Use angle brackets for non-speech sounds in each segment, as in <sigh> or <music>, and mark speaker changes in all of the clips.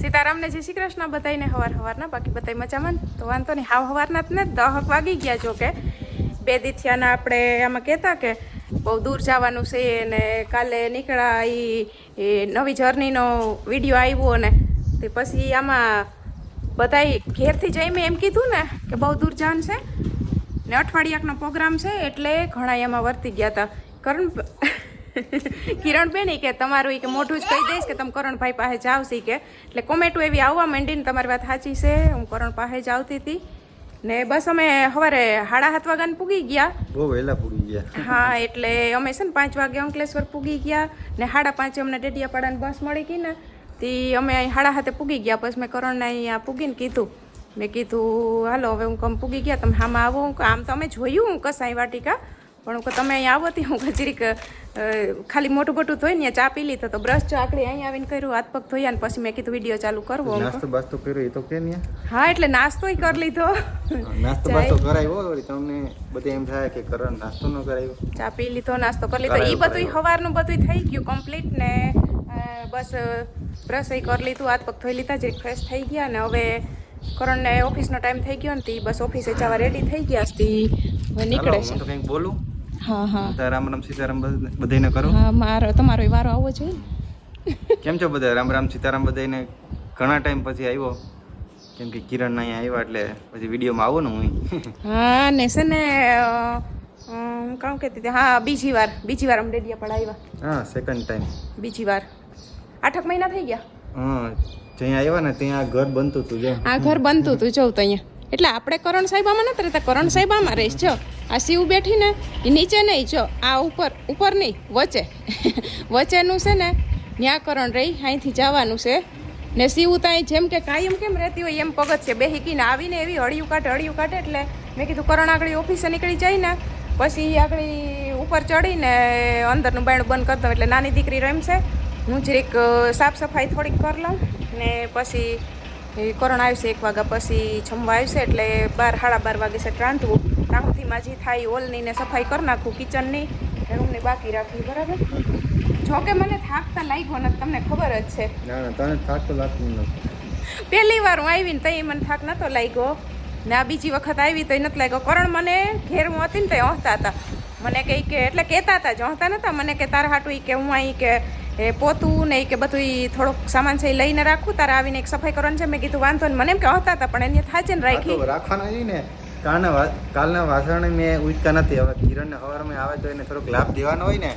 Speaker 1: સીતારામને જય શ્રી કૃષ્ણ બધાને હવાર હવારના, બાકી બધા મજામાં તો વાંધો નહીં, હાવ હવારના જ ને, દહ વાગી ગયા જો કે. બે દિથિયાના આપણે આમાં કહેતા કે બહુ દૂર જવાનું છે ને કાલે નીકળ્યા એ નવી જર્નીનો વીડિયો આવ્યો ને તે પછી આમાં બધાય ઘેરથી જઈ મેં એમ કીધું ને કે બહુ દૂર જવાનું છે ને અઠવાડિયાકનો પ્રોગ્રામ છે એટલે ઘણા એમાં વર્તી ગયા હતા કરણ કિરણબેન એ કે તમારું ઈ કે મોઢું જ કહી દઈશ કે તમે કરણભાઈ પાસે જાવ છે કે. એટલે કોમેન્ટો એવી આવવા માંડીને તમારી વાત સાચી છે હું કરણ પાસે જ આવતી હતી. ને બસ અમે સવારે સાડા સાત વાગ્યાને પૂગી ગયા.
Speaker 2: બહુ વહેલા પૂગી ગયા.
Speaker 1: હા એટલે અમે છે ને પાંચ વાગે અંકલેશ્વર પૂગી ગયા ને સાડા પાંચે અમને ડેડિયાપાડાની બસ મળી ગઈ ને. તે અમે અહીં સાડા હાથે પૂગી ગયા પછી મેં કરણને અહીંયા પૂગીને કીધું. મેં કીધું હાલો હવે હું કમ પૂગી ગયા તમે આમાં આવો. આમ તો અમે જોયું હું કસાઈ વાટિકા. પણ હું તમે અહીંયા આવો હતી હું કચરીક ખાલી મોટું મોટું ધોઈ ને ચા પી લીધો. તો બ્રશ ચા આકડી અહીંયા આવીને કર્યું હાથ પગ ધોયા ને પછી મેં કીધું વીડિયો ચાલુ કરવો
Speaker 2: નાસ્તો બાસ્તો કર્યો એ તો કે ને
Speaker 1: હા એટલે નાસ્તોય કરી લીધો.
Speaker 2: નાસ્તો બાસ્તો કરાવ્યો તમને બધે એમ થાય કે કરણ નાસ્તો ન કરાવ્યો
Speaker 1: ચા પી લીધો નાસ્તો કરી લીધો. એ બધું સવારનું બધું થઈ ગયું કમ્પ્લીટ ને બસ બ્રશ એ કરી લીધું હાથ પગ ધોઈ લીધા જે ફ્રેશ થઈ ગયા ને હવે કરણને ઓફિસનો ટાઈમ થઈ ગયો ને તે બસ ઓફિસે જવા રેડી થઈ ગયા હવે નીકળે છે.
Speaker 2: તો કંઈક બોલું?
Speaker 1: હા હા.
Speaker 2: રામ રામ સીતારામ બધાને કરો.
Speaker 1: હા મારો તમારો વારો આવવો જોઈએ <laughs>
Speaker 2: કેમ છો બધા? રામ રામ સીતારામ બધાને ઘણા ટાઈમ પછી આવ્યો. કેમ કે કિરણ અહીંયા આવ્યા એટલે પછી વિડીયોમાં આવો ને હું <laughs>
Speaker 1: હા ને છે ને હું કામ કે હા બીજી વાર બીજી વાર અમે પણ આવ્યા
Speaker 2: હા સેકન્ડ ટાઈમ
Speaker 1: બીજી વાર. આઠક મહિના થઈ ગયા?
Speaker 2: હા જ્યાં આવ્યા ને ત્યાં ઘર બનતું હતું જો.
Speaker 1: આ ઘર બનતું હતું જોઉં તો અહીંયા. એટલે આપણે કરણ સાહેબામાં નથી રહેતા. કરણ સાહેબામાં રહીશ, જો. આ શિવ બેઠી ને એ નીચે નહીં, જો. આ ઉપર ઉપર નહીં, વચ્ચે. <laughs> વચ્ચેનું છે ને, ન્યાકરણ રહી, અહીંથી જવાનું છે. ને શિવ ત્યાં જેમ કે કાયમ કેમ રહેતી હોય એમ પગત છે બે હીકીને આવીને એવી હળિયું કાઢે હળિયું કાઢે એટલે મેં કીધું, કરણ આગળ ઓફિસે નીકળી જાય ને, પછી આગળ ઉપર ચડીને અંદરનું બાયણું બંધ કરી દઉં. એટલે નાની દીકરી રમશે. હું જરીક સાફ સફાઈ થોડીક કરી લઉં ને પછી એ કરણ આવશે એક વાગ્યા પછી જમવા આવશે એટલે બાર સાડા બાર વાગે છે રાંધવું. રાહુથી માજી થાય ઓલની ને સફાઈ કરી નાખું કિચનની. ને રૂમની બાકી રાખવી બરાબર? જો કે મને થાકતા લાગ્યો ને તમને ખબર જ છે.
Speaker 2: ના ના તને થાક તો લાગતું નથી.
Speaker 1: પહેલી વાર હું આવીને તઈ મને થાક નતો લાગ્યો. ને આ બીજી વખત આવી તો નથી લાગ્યો. કરણ મને ઘેર હું હતી ને તો હસતા હતા. મને કંઈ કે એટલે કહેતા હતા જ હસતા નતા. મને કે તારા હાટું ઈ કે હું અહીં કે એ પોતું ને એ કે બધું થોડોક સામાન છે એ લઈને રાખું તારે આવીને એક સફાઈ કરવાની છે. મેં કીધું વાંધો નહીં. મને એમ કે હતા હતા પણ એને થાચે ને રાખી.
Speaker 2: રાખવાના છે ને. કાલના કાલના વાસણ મેં ઉચકા નથી. હવે કિરણને સવારમાં આવે તો એને થોડોક લાભ દેવાનો હોય ને.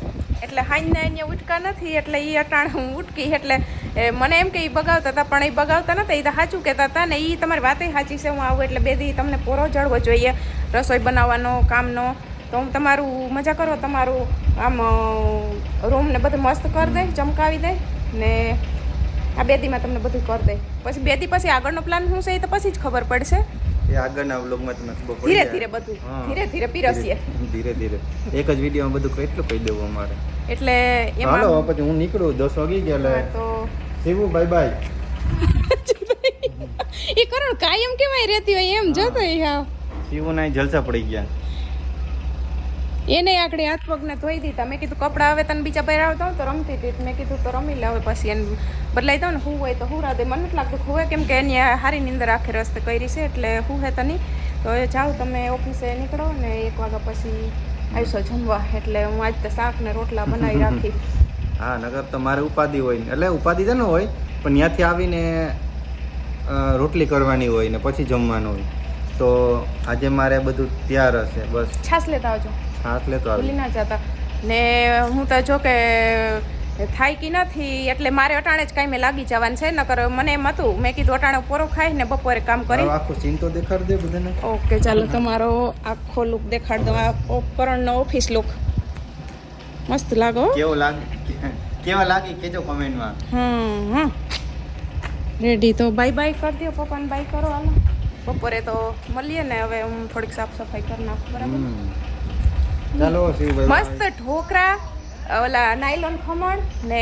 Speaker 1: એટલે હાઈને અહીંયા ઉટકા નથી એટલે એ અટાણે હું ઉટકી. એટલે મને એમ કે એ બગાવતા હતા પણ એ બગાવતા નતા. એ તો સાચું કહેતા હતા ને એ તમારી વાતે સાચી છે હું આવું. એટલે બે દી તમને પોરો જળવો જોઈએ રસોઈ બનાવવાનો કામનો. તો હું તમારું મજા કરો તમારું આમ રૂમ ને બધું મસ્ત કરી દે ચમકાવી દે ને આ બેદીમાં તમને બધું કરી દે. પછી બેદી પછી આગળનો પ્લાન શું છે એ તો પછી જ ખબર પડશે.
Speaker 2: એ આગળના વ્લોગમાં તમને ખબર પડી
Speaker 1: ધીરે ધીરે બધું. ધીરે ધીરે પીરસીએ.
Speaker 2: ધીરે ધીરે. એક જ વિડીયોમાં બધું કેટલું કહી દેવું અમારે.
Speaker 1: એટલે
Speaker 2: હાલો
Speaker 1: એમાં
Speaker 2: હવે પછી હું નીકળું દસ વાગી ગયા એટલે
Speaker 1: તો
Speaker 2: શિવું બાય બાય
Speaker 1: એ કરણ કાયમ કેવાય રહેતી હોય એમ જોતો હાવ
Speaker 2: શિવું ના જલસા પડી ગયા.
Speaker 1: એને આગળ હાથ પગને ધોઈ દીધા મેં કીધું કપડાં હવે તને બીજા પહેરાવતા તો રમતી હતી. મેં કીધું તો રમી લે હવે પછી એને બદલાઈ દઉં ને હું હોય તો હું રાધે મને નથી લાગતું હોય કેમ કે એની આ હારી નીંદર આખે રસ્તે કરી છે એટલે હું હે તની. તો જાઓ તમે ઓફિસે નીકળો ને એક વાગ્યા પછી આવીશો જમવા. એટલે હું આજ તો શાક ને રોટલા બનાવી રાખી. <laughs>
Speaker 2: હા નગર તો મારે ઉપાધિ હોય ને. એટલે ઉપાધિ તો ન હોય પણ ત્યાંથી આવીને રોટલી કરવાની હોય ને પછી જમવાનું હોય. તો આજે મારે બધું તૈયાર હશે બસ.
Speaker 1: છાસ લેતા આવજો. ભૂલી ના જતા. ને હું તો જો કે થાય કે નથી એટલે મારે અટાણે જ કાંઈ મેં લાગી જવાનું છે નકર મને એમ હતું મેં કીધું અટાણે પોરો ખાઈ ને બપોરે કામ કરી.
Speaker 2: આખો ચિંતો દેખાડ દે બધાને.
Speaker 1: ઓકે ચાલો તમારો આખો લુક દેખાડ દો. આ ઉપકરણનો ઓફિસ લુક મસ્ત લાગો.
Speaker 2: કેવો લાગે? કેવા લાગી કેજો કમેન્ટમાં
Speaker 1: હમ હમ. રેડી તો બાય બાય કરી દો પપ્પાને બાય કરો હાલો. બપોરે તો મળીએ ને હવે હું થોડીક સાફ સફાઈ કરી નાખું બરાબર? મસ્ત ઢોકળા ઓલા નાયલોન ખમણ ને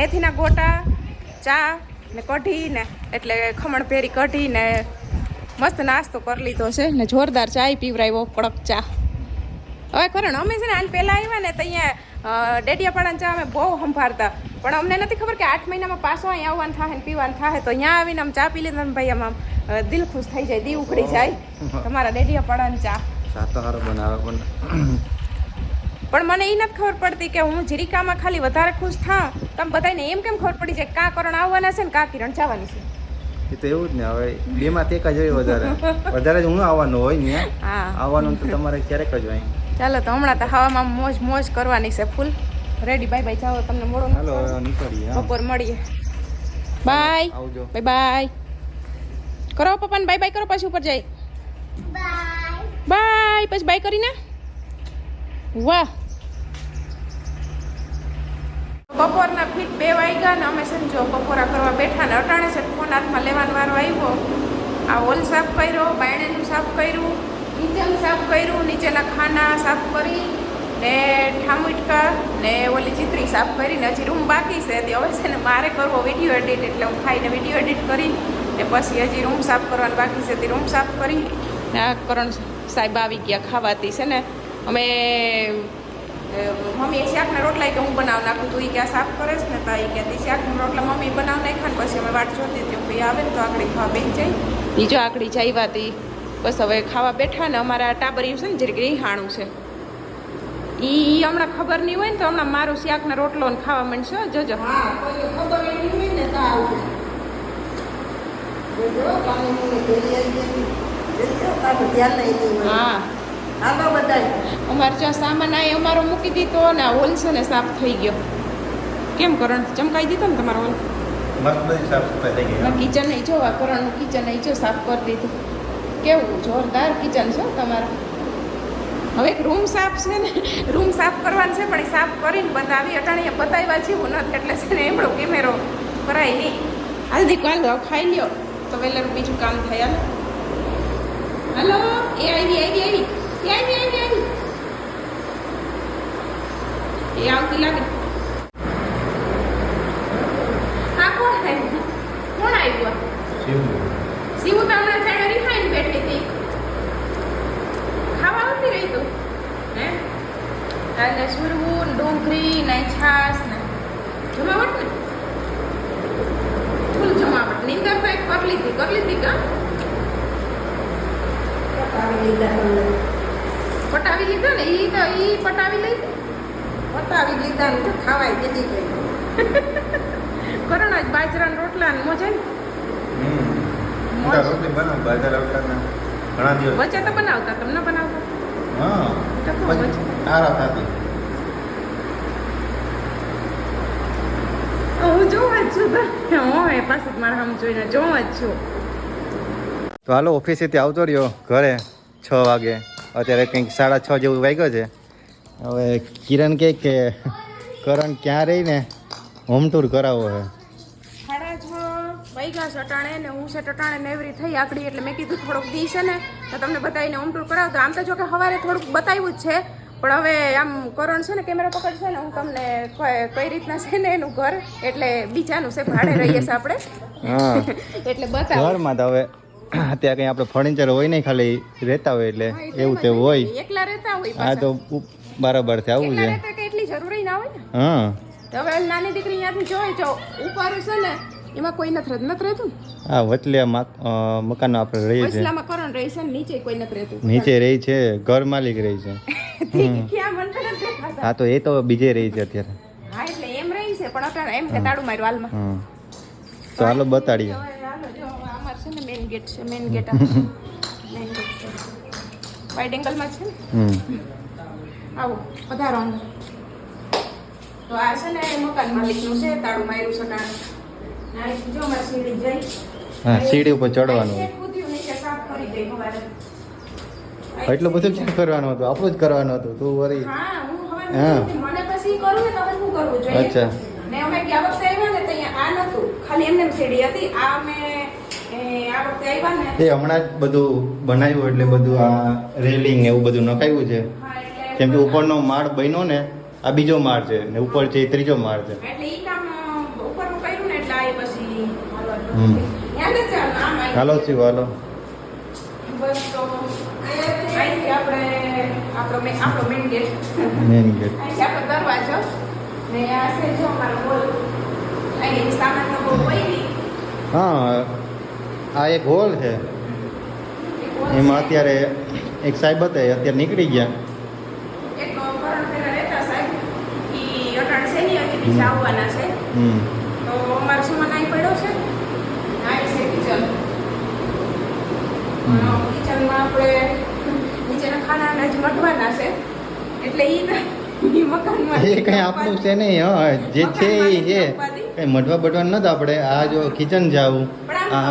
Speaker 1: મેથીના ગોટા ચા ને કઢી ને એટલે ખમણ પહેરી કઢી ને મસ્ત નાસ્તો કરી લીધો છે ને જોરદાર ચા પીવરાયો કડક ચા. હવે ખરે અમે છે ને આને પહેલાં આવ્યા ને તો અહીંયા ડેડિયાપાડાને ચા અમે બહુ સંભાળતા. પણ અમને નથી ખબર કે આઠ મહિનામાં પાછો અહીંયા આવવાનું થાય ને પીવાનું થાય તો અહીંયા આવીને આમ ચા પી લીધા ને ભાઈ આમ આમ, દિલ ખુશ થઈ જાય દી ઉખડી જાય. તમારા ડેડિયાપાડાની ચા.
Speaker 2: સારો બનાવે પણ
Speaker 1: પણ મને એ નથી ખબર પડતી કે હું જીરિકામાં ખાલી વધારે ખુશ થાઉં? તમે બધાને એમ કેમ ખબર પડી છે કા કરણ આવવાના છે ને કા કિરણ જવાની છે?
Speaker 2: એ તો એવું જ ને હવે બેમાં એક જ હોય વધારે. વધારે જ હું આવવાનું હોય ને આવવાનું તો તમારે ક્યારેક જ હોય.
Speaker 1: ચાલો તો હમણાં તો હવામાં મોજ મોજ કરવાની છે ફૂલ. રેડી બાય બાય જાઓ તમને મોડો
Speaker 2: હાલો નીકળીએ
Speaker 1: બપોર મળીએ. બાય
Speaker 2: આવજો.
Speaker 1: બાય બાય કરો પપ્પાને બાય બાય કરો પછી ઉપર જાય બાય પછી બાય કરીને? વાહ. બપોરના ફીટ બે વાગ્યા ને અમે સમજો બપોરા કરવા બેઠા ને અટાણે છે ફોન હાથમાં લેવાનો વારો આવ્યો. આ હોલ સાફ કર્યો બાયણેનું સાફ કર્યું કિચન સાફ કર્યું નીચેના ખાના સાફ કરી ને ઠામુટકા ને ઓલી ચિત્રી સાફ કરીને હજી રૂમ બાકી છે. તે હવે છે ને મારે કરવો વીડિયો એડિટ એટલે હું ખાઈને વીડિયો એડિટ કરી ને પછી હજી રૂમ સાફ કરવાનું બાકી છે. તે રૂમ સાફ કરી ને આ કરણ સાહેબ આવી ગયા ખાવાતી છે ને, અમે મમ્મી શાકના રોટલા કે હું બનાવ નાખું તું એ ક્યાં સાફ કરે છે ને તો એ કહેતી, શાકના રોટલા મમ્મી બનાવ નાખ્યા ને પછી અમે વાટ જોતી હતી ભાઈ આવે ને તો આકડી ખાવા બેસી જાય. બીજો આકડી જાય બસ હવે ખાવા બેઠા ને અમારા ટાબરિયું છે ને જરીક રીહાણું છે. એ હમણાં ખબર નહીં હોય ને તો હમણાં મારું શાકના રોટલો ને ખાવા માંડશે જોજો.
Speaker 3: ખબર ને તો આવું.
Speaker 1: હા.
Speaker 3: બધાય
Speaker 1: અમારે જ્યાં સામાન આ અમારો મૂકી દીધો ને આ હોલ છે ને સાફ થઈ ગયો. કેમ કરણ ચમકાઈ દીધો ને તમારો હોલ? ના કિચન નહીં જો કરણનું કિચન નહીં જો સાફ કરી દીધું. કેવું જોરદાર કિચન છે તમારું. હવે એક રૂમ સાફ છે ને રૂમ સાફ કરવાનું છે પણ એ સાફ કરીને બતાવી અટાણીએ બતાવ્યા જેવું નથી એટલે છે ને એમણો કેમેરો કરાય નહીં. હાલ કાલ દો ખાઈ લ્યો. તો વેલેરું બીજું કામ થયા હાલો. હાલો, એ આવી આવી આવી. એ આવી આવી આવી. એ આવતી લાગે. હા કોણ આવ્યું કોણ આવ્યું? શિવ તો હમણાં સાઈડ રિફાઈન બેઠી હતી. ખાવા આવતી રહી તું? હે? અને સુરવું ડુંગળી ને છાસ ને. જમાવટ ને? ફૂલ જમાવટ નીંદર તો એક કરી લીધી કરી લીધી કા? પટાવી લીધા ને? ઈ તો ઈ પટાવી લઈ
Speaker 3: પટાવી લીધા ને ખાવાય દીધી કઈ.
Speaker 1: કરણ જ બાજરાના રોટલા ને મોજે? ને
Speaker 2: રોટલી બનાવ બાજરા આવતા ઘણા દિવસ.
Speaker 1: વચ્ચે તો બનાવતા તમને બનાવતા?
Speaker 2: હા. પછી થતી
Speaker 1: હું જોઉં જ છું તો. હું એ પાસે જ મારા આમ જોઈને જોઉં જ છું.
Speaker 2: તો હાલો ઓફિસેથી આવતો રહ્યો ઘરે છ વાગે. અત્યારે કંઈક સાડા છ જેવું વાગ્યો છે. હવે કિરણ કહે કે કરણ ક્યાં રહીને હોમ ટૂર કરાવો છે
Speaker 1: અટાણે ને હું છે ટટાણે નેવરી થઈ આકડી એટલે મેં કીધું થોડુંક દી છે ને તો તમને બતાવીને હોમ ટૂર કરાવતો આમ તો જો કે સવારે થોડુંક બતાવ્યું જ છે પણ હવે આમ કરણ છે ને કેમેરા પકડશે ને હું તમને કઈ- કઈ રીતના છે ને એનું ઘર એટલે બીજાનું છે ભાડે રહીએ છીએ આપણે. <laughs> એટલે બતાવો.
Speaker 2: ઘરમાં તો હવે અત્યારે કંઈ આપણે ફર્નિચર હોય નહીં ખાલી રહેતા હોય એટલે એવું તેવું હોય.
Speaker 1: એકલા રહેતા હોય હા
Speaker 2: તો બરાબર છે આવું છે.
Speaker 1: એટલી જરૂરી ના હોય ને?
Speaker 2: હા.
Speaker 1: હવે નાની દીકરી ત્યાંથી જોઈ જો ઉપર છે ને એમાં કોઈ નથી રહેતું. નથી રહેતું?
Speaker 2: આ વચલે મકાન આપણે રહીએ છીએ.
Speaker 1: વચલામાં કરણ રહે છે નીચે કોઈ નથી રહેતું.
Speaker 2: નીચે રહે છે ઘર માલિક રહી છે. <laughs> હા તો એ તો બીજે રહી છે અત્યારે.
Speaker 1: હા એટલે એમ રહી છે પણ અત્યારે એમ કે તાળું માર્યું હાલમાં.
Speaker 2: હા. તો હાલો બતાડીએ
Speaker 1: હવે હાલો જો હવે અમાર છે ને મેઇન ગેટ છે મેઇન ગેટ મેઇન ગેટ છે. વાઇટ એંગલમાં છે ને? આવો પધારો તો આ છે ને મકાન માલિકનું છે તાળું માર્યું છે ટાણે જો અમારી સીડી જઈ.
Speaker 2: હા સીડી ઉપર ચડવાનું.
Speaker 1: આ.
Speaker 2: એટલું બધું ક્યાં કરવાનું હતું આપણું જ કરવાનું હતું તું
Speaker 1: હવે
Speaker 2: હા.
Speaker 1: મને પછી કરું ને તમે શું કરવું જોઈએ?
Speaker 2: અચ્છા.
Speaker 1: ને અમે ગયા વખતે આવ્યા ને ત્યાં આ નતું. ખાલી એમને સીડી હતી આ અમે એ, ને?
Speaker 2: હમણાં જ બધું બનાવ્યું એટલે બધું આ રેલિંગ એવું બધું નખાયું છે. કેમ કે ઉપરનો માળ બન્યો ને આ બીજો માળ છે ને ઉપર છે એ ત્રીજો માળ છે.
Speaker 1: ને હાલો.
Speaker 2: શિવ હાલો.
Speaker 1: મેન ગેટ દરવાજો. ને આ છે જો અમારો અહીં સામાન
Speaker 2: હા આ એક હોલ છે. એમાં અત્યારે એક સાહેબ હતા અત્યારે નીકળી ગયા. એ કઈ આપણું છે નહીં હા. જે છે એ કઈ મઢવા બઢવા નથી આપણે. આ જો કિચન જાવું. આ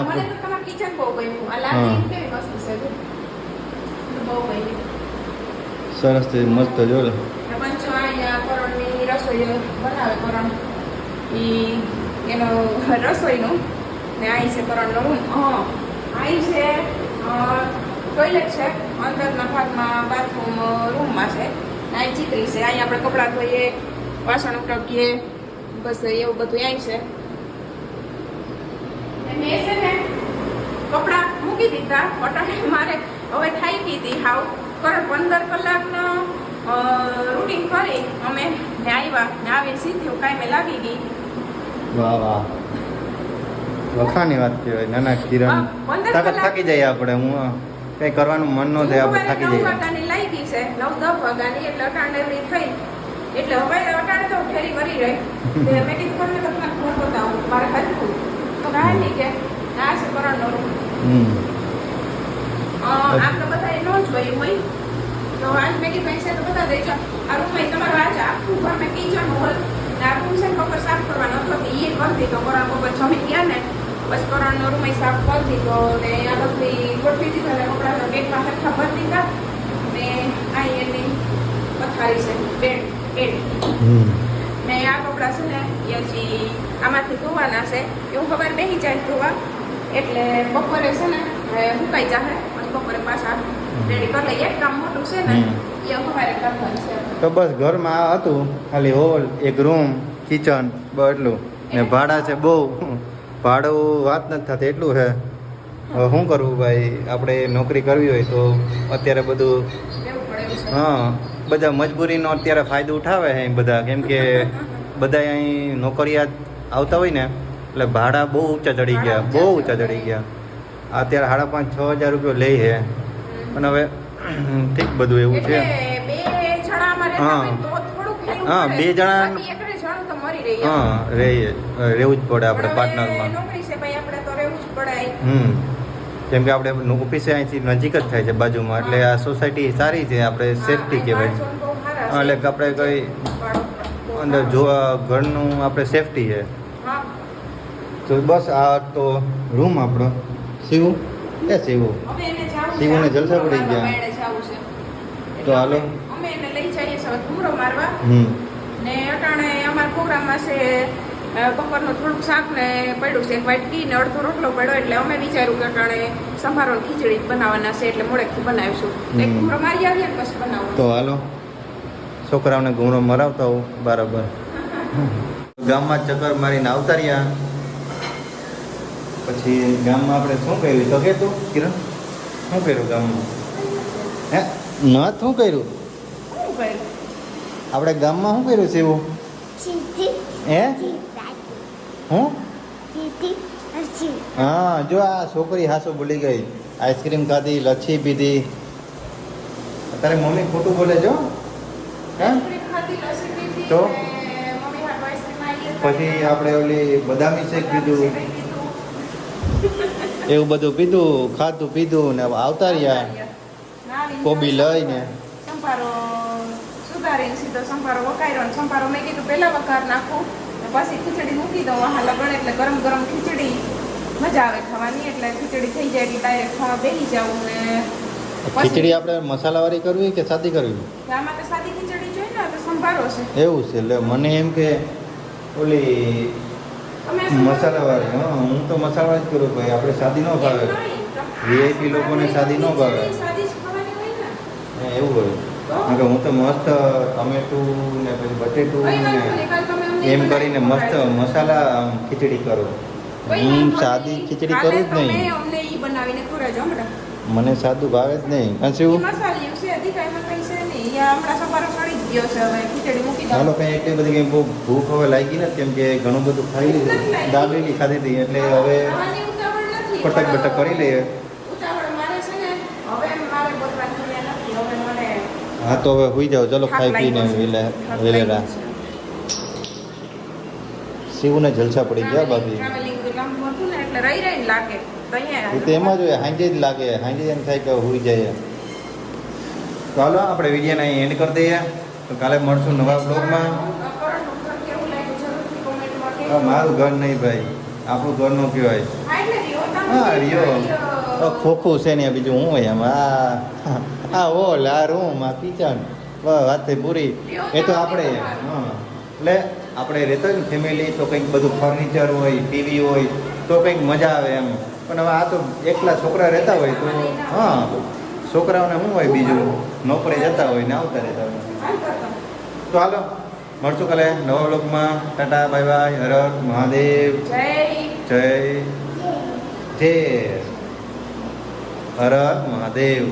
Speaker 2: સરસ છે મસ્ત જો લે.
Speaker 1: ને પંચો અહીંયા કરણની રસોઈ બનાવે કરણ ઈ એનો રસોઈનું ને અહીં છે કરણનો રૂમ હા અહીં છે ટોયલેટ છે અંદરના ભાગમાં બાથરૂમ રૂમમાં છે અહીં ચીકરી છે અહીં આપણે કપડાં ધોઈએ વાસણ ટકીએ બસ એવું બધું અહીં છે કપડાં મૂકી દીધા. અટાણે મારે હવે થાઈ ગઈ હતી હાવ. કરણ પંદર કલાકનો રૂટિન કરી અમે આવ્યા ને આવીને સીધી કાંઈ લાગી ગઈ.
Speaker 2: વાહ વાહ. વખાની વાત કહેવાય નાના કિરણ. તાકાત થાકી જાય આપણે હું કઈ કરવાનું મન ન થાય આપણે થાકી જઈએ.
Speaker 1: લઈ ગઈ છે. નવ દસ વાગાની એટલે અટાણે એવડી થઈ. એટલે હવે અટાણે તો ફેરી કરી રહી. તે મેં કીધું તમને તમને ઘર બતાવું. મારે હરખું તો કાંઈ નહીં કે આ છે કરણનો રૂમ
Speaker 2: હમ.
Speaker 1: અ, આમ તો બધાએ ન જોયું હોય તો આજ મેં કીધું પૈસા તો બધા દેજો. આ રૂમમાં તમારું આજ આખું ઘર મેં કિચન હોલ ને આ રૂમ છે ને બપોર સાફ કરવાનો હતો તો એ કરી દીધો કરણ બપોર જમી ગયા ને બસ કરણનો રૂમ સાફ કરી દીધો ને આ બધી ગોઠવી દીધો ને કપડાના બેગમાં હરખા ભરી દીધા. ને આ એની પથારી છે બેડ બેડ.
Speaker 2: હમ.
Speaker 1: ને આ કપડાં છે ને એ હજી આમાંથી ધોવાના છે. એવું ખબર બેસી જાય ધોવા. એટલે બપોરે છે ને સુકાઈ જાહે પછી બપોરે પાછા રેડી કરી લઈએ. કામ મોટું છે ને. એ અમારે કરવાનું છે.
Speaker 2: તો બસ ઘરમાં આ હતું ખાલી હોલ એક રૂમ કિચન બટલું એટલું. ને ભાડા છે બહુ. ભાડું વાત નથી થતી એટલું છે. હવે શું કરવું ભાઈ? આપણે નોકરી કરવી હોય તો અત્યારે બધું હા બધા મજબૂરીનો અત્યારે ફાયદો ઉઠાવે છે બધા. કેમ કે <laughs> બધા અહીં નોકરિયાત આવતા હોય ને એટલે ભાડા બહુ ઊંચા ચડી ગયા બહુ ઊંચા ચડી ગયા. અત્યારે સાડા પાંચ છ હજાર રૂપિયા લે છે. પણ હવે ઠીક બધું એવું છે. હા. હા, બે જણા- હા રહીએ રહેવું જ પડે આપણે પાર્ટનરમાં. હમ. કેમ કે આપણે ઓફિસે અહીંથી નજીક જ થાય છે બાજુમાં. એટલે આ સોસાયટી સારી છે આપણે સેફટી કહેવાય. એટલે આપણે કઈ અંદર જોવા ઘરનું આપણે સેફટી છે.
Speaker 1: હા
Speaker 2: તો બસ આ તો રૂમ આપણો. શિવ? એ શિવ. શિવને જલસા પડી ગયા. તો હાલો.
Speaker 1: અમે એને લઈ જઈએ છીએ ઘૂમરો મારવા.
Speaker 2: હમ.
Speaker 1: ને અટાણે અમારા પ્રોગ્રામમાં છે અ, બપોરનું થોડુંક શાક ને પડ્યું છે એક વાટકી ને અડધો રોટલો પડ્યો એટલે અમે વિચાર્યું કે અટાણે સંભારો ખીચડી બનાવવાના છે એટલે મોડેથી બનાવીશું. એક ઘૂમરો મારી આવીએ ને પછી બનાવો.
Speaker 2: તો હાલો. છોકરાઓને ઘૂમરો મરાવતા હોઉં બરાબર. <laughs> ગામમાં ચક્કર મારીને આવતા રહ્યા. પછી ગામમાં આપણે શું કર્યું? તો કે તું કિરણ શું કર્યું ગામમાં? હે? ન શું કર્યું? આપણે ગામમાં શું કર્યું છે એવું? હે? હું. હા જો આ છોકરી હાસો ભૂલી ગઈ. આઈસ્ક્રીમ ખાધી લચ્છી પીધી. અત્યારે મમ્મી ખોટું બોલે છો હે. તો? પછી આપણે ઓલી બદામી શેક પીધું. એવું બધું પીધું ખાધું પીધું ને આવતા રહ્યા. કોબી લઈને.
Speaker 1: સંભારો સુધારીને સીધો સંભારો વકાર્યો ને સંભારો મેં કીધું પહેલાં વઘાર નાખું પછી ખીચડી મૂકી દઉં. હાલ લગણ એટલે ગરમ ગરમ ખીચડી. મજા આવે ખાવાની એટલે ખીચડી થઈ જાય એટલે ડાયરેક્ટ ખાવા બેસી જાવું ને
Speaker 2: ખીચડી આપણે મસાલાવાળી કરવી કે સાદી કરવી?
Speaker 1: આમાં તો સાદી ખીચડી જોઈએ ને તો સંભારો છે.
Speaker 2: એવું છે એટલે મને એમ કે ઓલી મસાલાવાળી હા હું તો મસાલાવાળી જ કરું ભાઈ આપણે સાદી ન ભાવે. વીઆઈપી લોકોને સાદી ન ભાવે. એવું હોય. કારણ કે હું તો મસ્ત ટમેટું ને પછી બટેટું ને એમ કરીને મસ્ત મસાલા ખીચડી કરું. હું સાદી ખીચડી કરું જ નહીં. મને સાદું ભાવે જ નહીં.
Speaker 1: મસાલિયું કંઈ છે ગયો હવે ખીચડી મૂકી
Speaker 2: ચાલો કઈ એટલી બધી કઈ બહુ ભૂખ હવે લાગી નથી કેમ કે ઘણું બધું ખાઈ લીધું. દાબેલી ખાધી હતી એટલે હવે પટક બટક કરી લઈએ.
Speaker 1: જોઈએ
Speaker 2: હા તો હવે હોઈ જાઓ. ચલો ખાઈ પીને. વેલે વેલેરા શિવને જલસા પડી ગયા
Speaker 1: બાકી
Speaker 2: એ તો એમ જ હોય હાંજે જ લાગે. હાંજે એમ થાય કે હોઈ જાય ચાલો આપણે વિડીયોને એન્ડ કરી દઈએ. તો કાલે મળશું નવા બ્લોગમાં હા. મારું ઘર નહીં ભાઈ. આપણું ઘર નો કહેવાય.
Speaker 1: હા, રિયો.
Speaker 2: હા ખોખું છે ને બીજું હું હોય એમ? આ આ ઓ લા રૂમ આ કિચન. વાત પૂરી. એ તો આપણે હા. એટલે આપણે રહેતા ને ફેમિલી તો કંઈક બધું ફર્નિચર હોય ટીવી હોય તો કંઈક મજા આવે એમ. પણ હવે આ તો એકલા છોકરા રહેતા હોય તો હા. છોકરાઓને શું હોય બીજું? નોકરી જતા હોય ને આવતા રહેતા હોય. તો હાલો મળશું કાલે નવા બ્લોગમાં tata bye bye Har Mahadev.
Speaker 1: જય.
Speaker 2: જય. હર મહાદેવ.